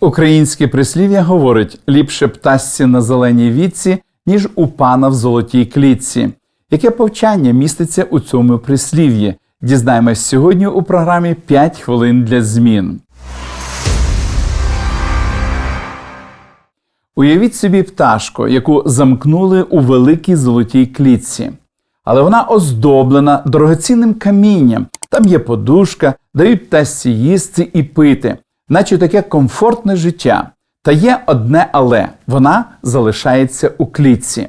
Українське прислів'я говорить: ліпше птасці на зеленій вітці, ніж у пана в золотій клітці. Яке повчання міститься у цьому прислів'ї? Дізнаємось сьогодні у програмі «5 хвилин для змін. Уявіть собі пташку, яку замкнули у великій золотій клітці. Але вона оздоблена дорогоцінним камінням. Там є подушка, дають птасці їсти і пити, наче таке комфортне життя. Та є одне але вона залишається у клітці.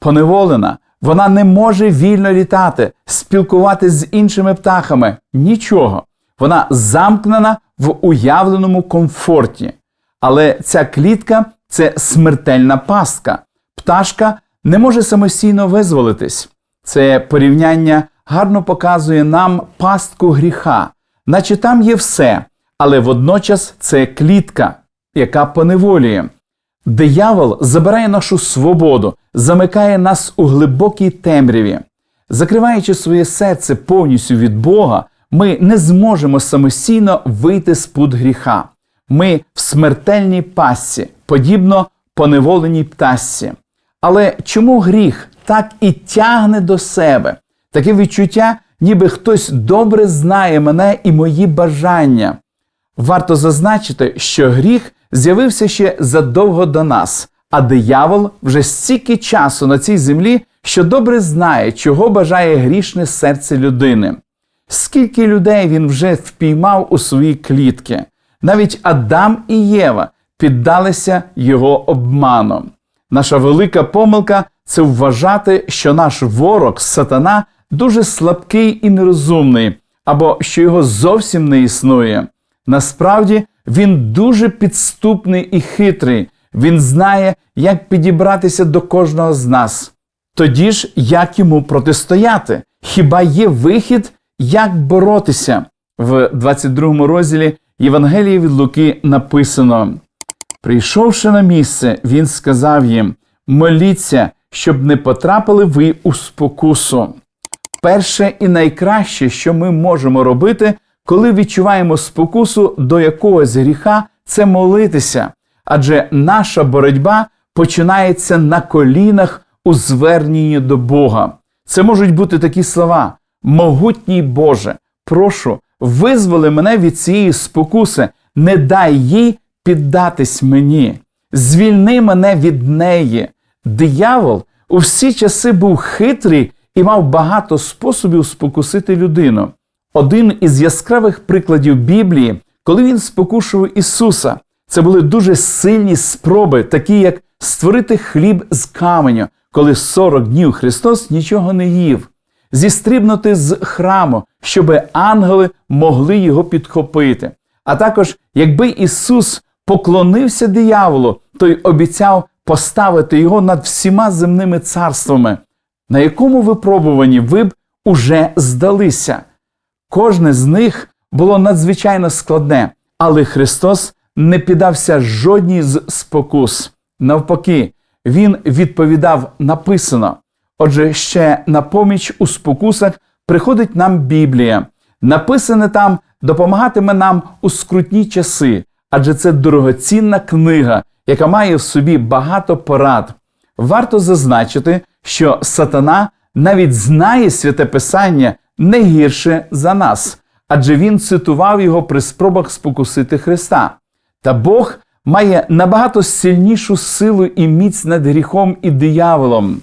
Поневолена, вона не може вільно літати, спілкуватись з іншими птахами. Нічого. Вона замкнена в уявленому комфорті. Але ця клітка це смертельна пастка. Пташка не може самостійно визволитись. Це порівняння гарно показує нам пастку гріха, наче там є все, але водночас це клітка, яка поневолює. Диявол забирає нашу свободу, замикає нас у глибокій темряві. Закриваючи своє серце повністю від Бога, ми не зможемо самостійно вийти з пут гріха. Ми в смертельній пастці, подібно поневоленій птасці. Але чому гріх так і тягне до себе? Таке відчуття, ніби хтось добре знає мене і мої бажання. Варто зазначити, що гріх з'явився ще задовго до нас, а диявол вже стільки часу на цій землі, що добре знає, чого бажає грішне серце людини. Скільки людей він вже впіймав у свої клітки, навіть Адам і Єва піддалися його обманом. Наша велика помилка це вважати, що наш ворог, сатана, дуже слабкий і нерозумний, або що його зовсім не існує. Насправді він дуже підступний і хитрий. Він знає, як підібратися до кожного з нас. Тоді ж як йому протистояти? Хіба є вихід, як боротися? В 22 розділі Євангелії від Луки написано: Прийшовши на місце, він сказав їм: моліться, щоб не потрапили ви у спокусу. Перше і найкраще, що ми можемо робити, коли відчуваємо спокусу до якогось гріха, це молитися, адже наша боротьба починається на колінах у зверненні до Бога. Це можуть бути такі слова: Могутній Боже, прошу, визволи мене від цієї спокуси, не дай їй піддатись мені, звільни мене від неї. Диявол у всі часи був хитрий і мав багато способів спокусити людину. Один із яскравих прикладів Біблії, коли він спокушував Ісуса, це були дуже сильні спроби, такі як створити хліб з каменю, коли 40 днів Христос нічого не їв, зістрибнути з храму, щоб ангели могли його підхопити. А також, якби Ісус поклонився дияволу, той обіцяв поставити його над всіма земними царствами, на якому випробуванні ви б уже здалися. Кожне з них було надзвичайно складне, але Христос не піддався жодній з спокус. Навпаки, Він відповідав написано. Отже, ще на поміч у спокусах приходить нам Біблія. Написане там допомагатиме нам у скрутні часи, адже це дорогоцінна книга, яка має в собі багато порад. Варто зазначити, що сатана навіть знає святе Писання не гірше за нас, адже він цитував його при спробах спокусити Христа. Та Бог має набагато сильнішу силу і міць над гріхом і дияволом.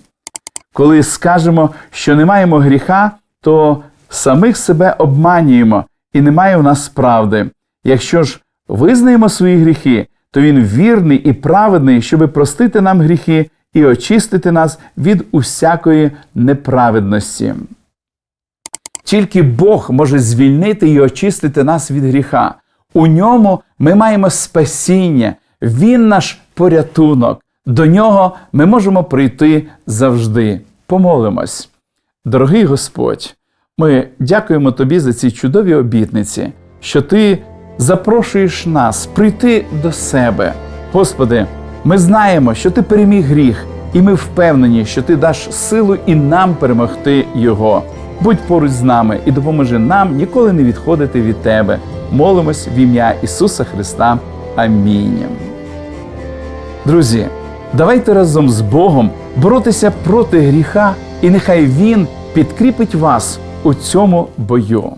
Коли скажемо, що не маємо гріха, то самих себе обманюємо і немає в нас правди. Якщо ж визнаємо свої гріхи, то він вірний і праведний, щоби простити нам гріхи і очистити нас від усякої неправедності. Тільки Бог може звільнити і очистити нас від гріха. У ньому ми маємо спасіння, Він наш порятунок. До нього ми можемо прийти завжди. Помолимось. Дорогий Господь, ми дякуємо Тобі за ці чудові обітниці, що Ти запрошуєш нас прийти до себе. Господи, ми знаємо, що Ти переміг гріх, і ми впевнені, що Ти даш силу і нам перемогти Його. Будь поруч з нами і допоможи нам ніколи не відходити від Тебе. Молимось в ім'я Ісуса Христа. Амінь. Друзі, давайте разом з Богом боротися проти гріха, і нехай Він підкріпить вас у цьому бою.